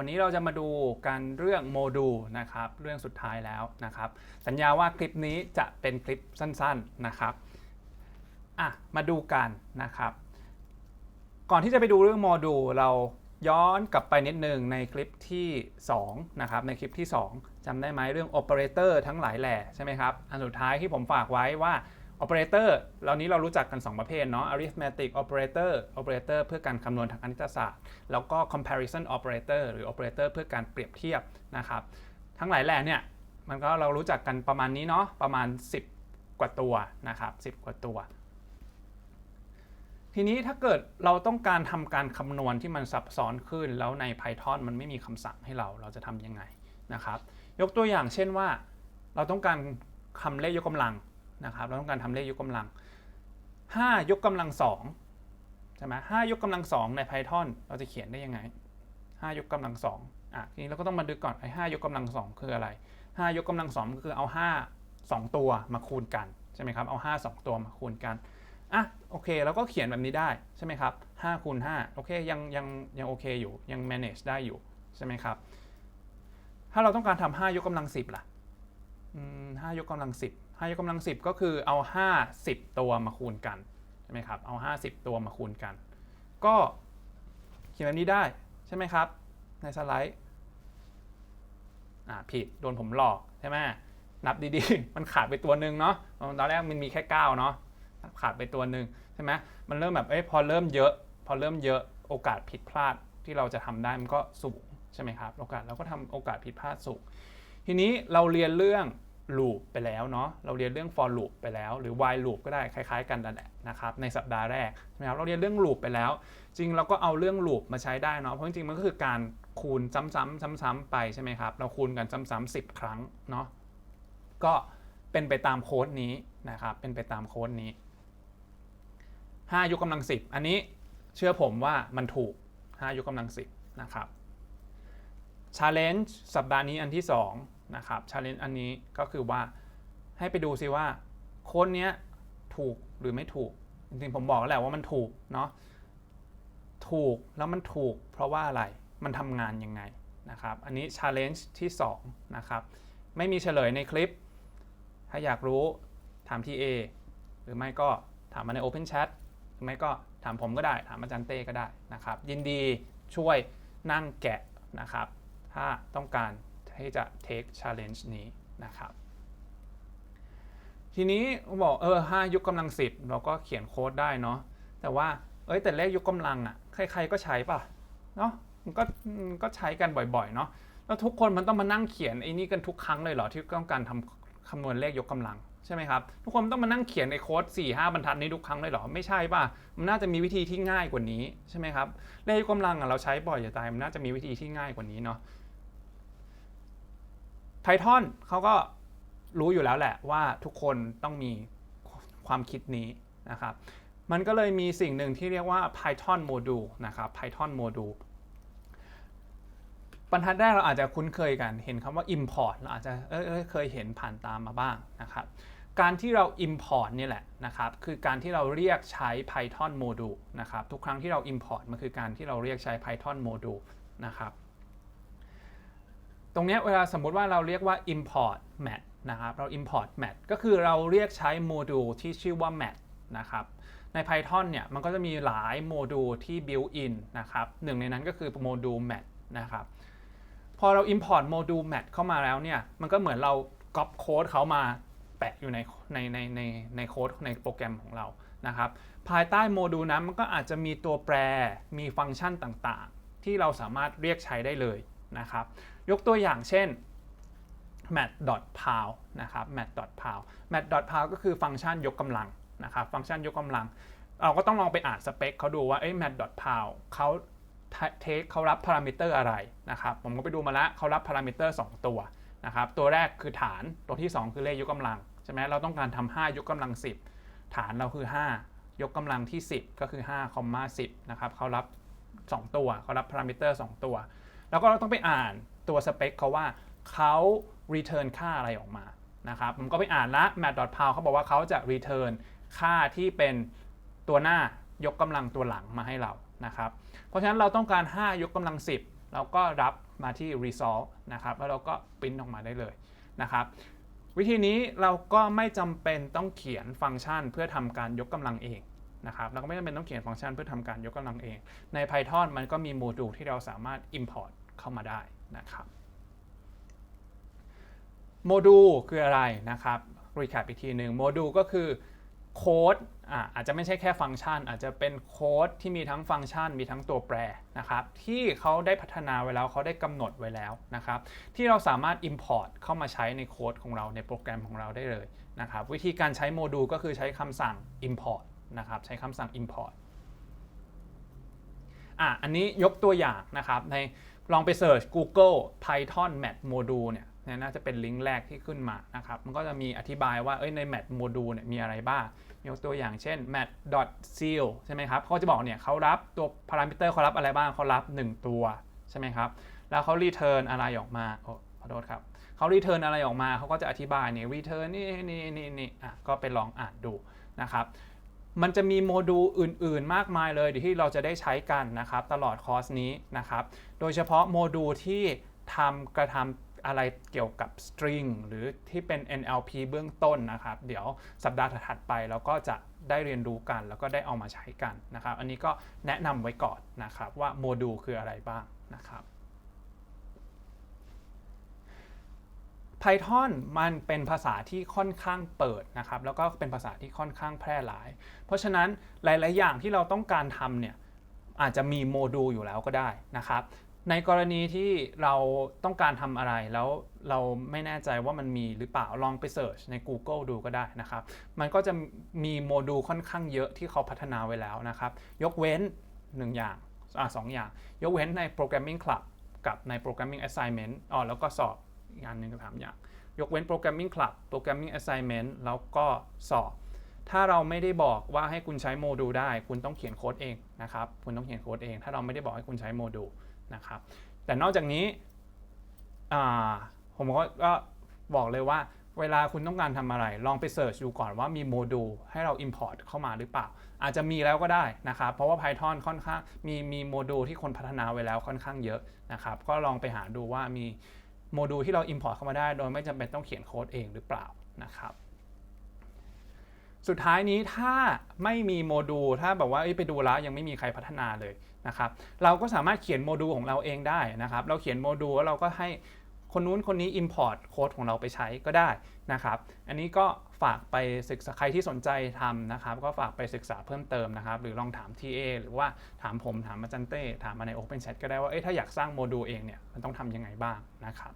วันนี้เราจะมาดูการเรื่องโมดูลนะครับเรื่องสุดท้ายแล้วนะครับ สัญญาว่าคลิปนี้จะเป็นคลิปสั้นๆนะครับอะมาดูกันนะครับ ก่อนที่จะไปดูเรื่องโมดูลเราย้อนกลับไปนิดนึงในคลิปที่2นะครับในคลิปที่ 2จำได้ไหมเรื่องโอเปอเรเตอร์ทั้งหลายแหล่ใช่ไหมครับอันสุดท้ายที่ผมฝากไว้ว่า operator เหล่านี้เรารู้จักกัน 2 ประเภทเนาะ arithmetic operator operator เพื่อการคำนวณทางคณิตศาสตร์ แล้วก็ comparison operator หรือ operator เพื่อการเปรียบเทียบนะครับ ทั้งหลายแหล่เนี่ย มันก็เรารู้จักกันประมาณนี้เนาะ ประมาณ 10 กว่าตัวนะครับ10 กว่าตัว ทีนี้ถ้าเกิดเราต้องการทำการคำนวณที่มันซับซ้อนขึ้น แล้วใน Python มันไม่มีคำสั่งให้เรา เราจะทำยังไงนะครับ ยกตัวอย่างเช่นว่า เราต้องการคำเลขยกกำลัง นะครับเราต้องการทำเลขยกกำลัง 5 ยกกำลัง2ใช่ไหมห้ายกกำลัง2ใน Python เราจะเขียนได้ยังไง 5 ยกกำลัง2อะทีนี้เราก็ต้องมาดูก่อนไอ้5ยกกำลัง2คืออะไร 5 ยกกำลัง2ก็คือเอา 5 2 ตัวมาคูณกันใช่ไหมครับเอา 5 2 ตัวมาคูณกันอะโอเคเราก็เขียนแบบนี้ได้ใช่ไหมครับ5คูณ5โอเคยังยังยังโอเคอยู่ยัง manage ได้อยู่ใช่ไหมครับถ้าเราต้องการทำ5ยกกำลัง 10ล่ะอืม5ยกกำลัง10 5ยกกำลัง 10 ก็คือเอา 50 ตัวมาคูณกันใช่ไหมครับเอา 50 ตัวมาคูณกัน ก็เขียนแบบนี้ได้ใช่ไหมครับ ในสไลด์อ่าผิดโดนผมหลอกใช่ไหมนับดีๆ มันขาดไปตัวหนึ่งเนาะตอนแรกมันมีแค่ 9 เนาะขาดไปตัวหนึ่งใช่ไหมมันเริ่มแบบเอ้ยพอเริ่มเยอะ พอเริ่มเยอะโอกาสผิดพลาดที่เราจะทำได้มันก็สูงใช่ไหมครับโอกาสเราก็ทำโอกาสผิดพลาดสูงทีนี้เราเรียนเรื่อง loop ไปแล้วเนาะเราเรียนเรื่อง for loop ไปแล้ว หรือ while loop ก็ได้คล้ายๆ กันนั่นแหละนะครับในสัปดาห์แรกใช่ไหมครับเราเรียนเรื่อง loop ไปแล้ว จริงเราก็เอาเรื่อง loop มาใช้ได้เนาะเพราะจริงๆมันก็คือการคูณซ้ำๆซ้ำๆไปใช่ไหมครับเราคูณกันซ้ำๆ10 ครั้งเนาะก็เป็นไปตามโค้ดนี้นะครับเป็นไปตามโค้ดนี้ 5 ยกกำลัง 10 อันนี้เชื่อผมว่ามันถูก 5 ยกกำลัง 10 นะครับ Challenge สัปดาห์นี้อันที่ 2 นะครับ Challenge อันนี้ก็คือว่าให้ไปดูซิว่าโค้ดเนี้ยถูกหรือไม่ถูก จริงๆผมบอกแล้วแหละว่ามันถูกเนาะถูกแล้วมันถูกเพราะว่าอะไรมันทำงานยังไงนะครับอันนี้ Challenge ที่2นะครับไม่มีเฉลยในคลิป ถ้าอยากรู้ถามที่ A หรือไม่ก็ถามมาใน Open Chat หรือไม่ก็ถามผมก็ได้ ถามอาจารย์เต้ก็ได้นะครับ ยินดีช่วยนั่งแกะนะครับ ถ้าต้องการ ที่จะ take challenge นี้นะครับ ทีนี้บอกเออ5ยกกำลัง10เราก็เขียนโค้ดได้เนาะแต่ว่าเอ้ยแต่เลขยกกำลังอะ่ะใครๆก็ใช้ป่ะเนาะมันก็ก็ใช้กันบ่อยๆเนาะแล้วทุกคนมันต้องมานั่งเขียนไอ้นี่กันทุกครั้งเลยเหรอที่ต้องการทำคำนวณเลขยกกำลังใช่ไหมครับทุกคนต้องมานั่งเขียนในโค้ด4 5บรรทัดนี้ทุกครั้งเลยเหรอไม่ใช่ป่ะมันน่าจะมีวิธีที่ง่ายกว่านี้ใช่ไหมครับเลขยกกำลังอะเราใช้บ่อยจะตายมันน่าจะมีวิธีที่ง่ายกว่านี้เนาะ Python เขาก็รู้อยู่แล้วแหละว่าทุกคนต้องมีความคิดนี้นะครับ มันก็เลยมีสิ่งหนึ่งที่เรียกว่า Python module นะครับ Python module บรรทัดแรกเราอาจจะคุ้นเคยกัน เห็นคำว่า import เราอาจจะเออเคยเห็นผ่านตามมาบ้างนะครับ การที่เรา import นี่แหละนะครับ คือการที่เราเรียกใช้ Python module นะครับ ทุกครั้งที่เรา import มันคือการที่เราเรียกใช้ Python module นะครับ ตรงนี้เวลาสมมุติว่าเราเรียกว่า import mat นะครับ เรา import mat ก็คือเราเรียกใช้โมดูลที่ชื่อว่า mat นะครับ ใน Python เนี่ยมันก็จะมีหลายโมดูลที่ built in นะครับหนึ่งในนั้นก็คือโมดูล mat นะครับ พอเรา import โมดูล mat เข้ามาแล้วเนี่ย มันก็เหมือนเรา copy โค้ดเขามาแปะอยู่ในในในในในโค้ดในโปรแกรมของเรานะครับภายใต้โมดูลนั้นมันก็อาจจะมีตัวแปรมีฟังก์ชันต่างๆ ที่เราสามารถเรียกใช้ได้เลย นะครับ ยกตัวอย่างเช่น mat.pow นะครับ mat.pow mat.pow ก็คือฟังก์ชันยกกำลังนะครับ ฟังก์ชันยกกำลัง เราก็ต้องลองไปอ่านสเปคเขาดูว่าเอ้ mat.pow เขาเทคเขารับพารามิเตอร์อะไรนะครับ ผมก็ไปดูมาแล้วเขารับพารามิเตอร์ 2 ตัวนะครับ ตัวแรกคือฐาน ตัวที่ 2 คือเลขยกกำลังใช่ไหมเราต้องการทำ5ยกกำลัง 10 ฐานเราคือ 5 ยกกำลังที่ 10 ก็คือ5คอมมา10นะครับเขารับ 2 ตัวเขารับพารามิเตอร์ 2 ตัว แล้วก็เราต้องไปอ่านตัวสเปคเขาว่าเขา return ค่าอะไรออกมานะครับผมก็ไปอ่านละ mat.pow เขาบอกว่าเขาจะ return ค่าที่เป็นตัวหน้ายกกำลังตัวหลังมาให้เรานะครับเพราะฉะนั้นเราต้องการ 5 ยกกำลัง 10 เราก็รับมาที่ resolve นะครับแล้วเราก็ปริ้นออกมาได้เลยนะครับวิธีนี้เราก็ไม่จำเป็นต้องเขียนฟังก์ชันเพื่อทำการยกกำลังเอง นะครับเราก็ไม่จำเป็นต้องเขียนฟังก์ชันเพื่อทำการยกกำลังเอง ใน Python มันก็มีโมดูลที่เราสามารถ import เข้ามาได้นะครับโมดูลคืออะไรนะครับ recap อีกทีหนึ่งโมดูลก็คือโค้ดอะอาจจะไม่ใช่แค่ฟังก์ชัน อาจจะเป็นโค้ดที่มีทั้งฟังก์ชัน มีทั้งตัวแปรนะครับ ที่เขาได้พัฒนาไว้แล้วเขาได้กำหนดไว้แล้วนะครับ ที่เราสามารถ import เข้ามาใช้ในโค้ดของเราในโปรแกรมของเราได้เลยนะครับ วิธีการใช้โมดูลก็คือใช้คำสั่ง import นะครับใช้คำสั่ง import อะอันนี้ยกตัวอย่างนะครับในลองไปเสิร์ช Google Python math Module เนี่ยน่าจะเป็นลิงก์แรกที่ขึ้นมานะครับมันก็จะมีอธิบายว่าเอ้ยใน math Module เนี่ยมีอะไรบ้าง ยกตัวอย่างเช่น math.seal ใช่ไหมครับเขาจะบอกเนี่ยเขารับตัวพารามิเตอร์เขารับอะไรบ้างเขารับ 1 ตัวใช่ไหมครับแล้วเขา return อะไรออกมาโอ้ขอโทษครับเขา return อะไรออกมาเขาก็จะอธิบายเนี่ย return นี่นี่นี่นี่อะก็ไปลองอ่านดูนะครับ มันจะมีโมดูลอื่น ๆ มากมายเลยที่เราจะได้ใช้กันนะครับ ตลอดคอร์สนี้นะครับ โดยเฉพาะโมดูลที่ทำกระทำอะไรเกี่ยวกับ string หรือที่เป็น NLP เบื้องต้นนะครับ เดี๋ยวสัปดาห์ถัดไปเราก็จะได้เรียนรู้กัน แล้วก็ได้เอามาใช้กันนะครับ อันนี้ก็แนะนำไว้ก่อนนะครับว่าโมดูลคืออะไรบ้างนะครับ Python มันเป็นภาษาที่ค่อนข้างเปิดนะครับแล้วก็เป็นภาษาที่ค่อนข้างแพร่หลาย เพราะฉะนั้นหลาย ๆ อย่างที่เราต้องการทำเนี่ยอาจจะมีโมดูลอยู่แล้วก็ได้นะครับ ในกรณีที่เราต้องการทำอะไรแล้วเราไม่แน่ใจว่ามันมีหรือเปล่าลองไปเสิร์ชใน Google ดูก็ได้นะครับ มันก็จะมีโมดูลค่อนข้างเยอะที่เขาพัฒนาไว้แล้วนะครับ ยกเว้น 1 อย่างอะสองอย่าง ยกเว้นใน Programming Club กับใน Programming Assignment อ๋อแล้วก็สอบ อีกอันหนึ่งก็ถามอย่าง ยกเว้น Programming Club Programming Assignment แล้วก็สอบ ถ้าเราไม่ได้บอกว่าให้คุณใช้โมดูลได้ คุณต้องเขียนโค้ดเองนะครับ คุณต้องเขียนโค้ดเอง ถ้าเราไม่ได้บอกให้คุณใช้โมดูลนะครับ แต่นอกจากนี้ผมก็ก็บอกเลยว่าเวลาคุณต้องการทำอะไร ลองไปเสิร์ชดูก่อนว่ามีโมดูลให้เรา Import เข้ามาหรือเปล่า อาจจะมีแล้วก็ได้นะครับ เพราะว่า Python ค่อนข้างมีมีโมดูลที่คนพัฒนาไว้แล้วค่อนข้างเยอะนะครับ ก็ลองไปหาดูว่ามี โมดูลที่เรา Import เข้ามาได้ โดยไม่จำเป็นต้องเขียนโค้ดเองหรือเปล่านะครับ สุดท้ายนี้ถ้าไม่มีโมดูลถ้าแบบว่าไปดูแล้วยังไม่มีใครพัฒนาเลยนะครับเราก็สามารถเขียนโมดูลของเราเองได้นะครับ เราเขียนโมดูลแล้วเราก็ให้คนนู้นคนนี้ Import โค้ดของเราไปใช้ก็ได้นะครับ อันนี้ก็ฝากไปศึกษาใครที่สนใจทำนะครับ ก็ฝากไปศึกษาเพิ่มเติมนะครับ หรือลองถาม TA หรือว่าถามผมถามอาจารย์เต้ถามมาใน Open Chat ก็ได้ว่าเอ้ถ้าอยากสร้างโมดูลเองเนี่ยมันต้องทำยังไงบ้างนะครับ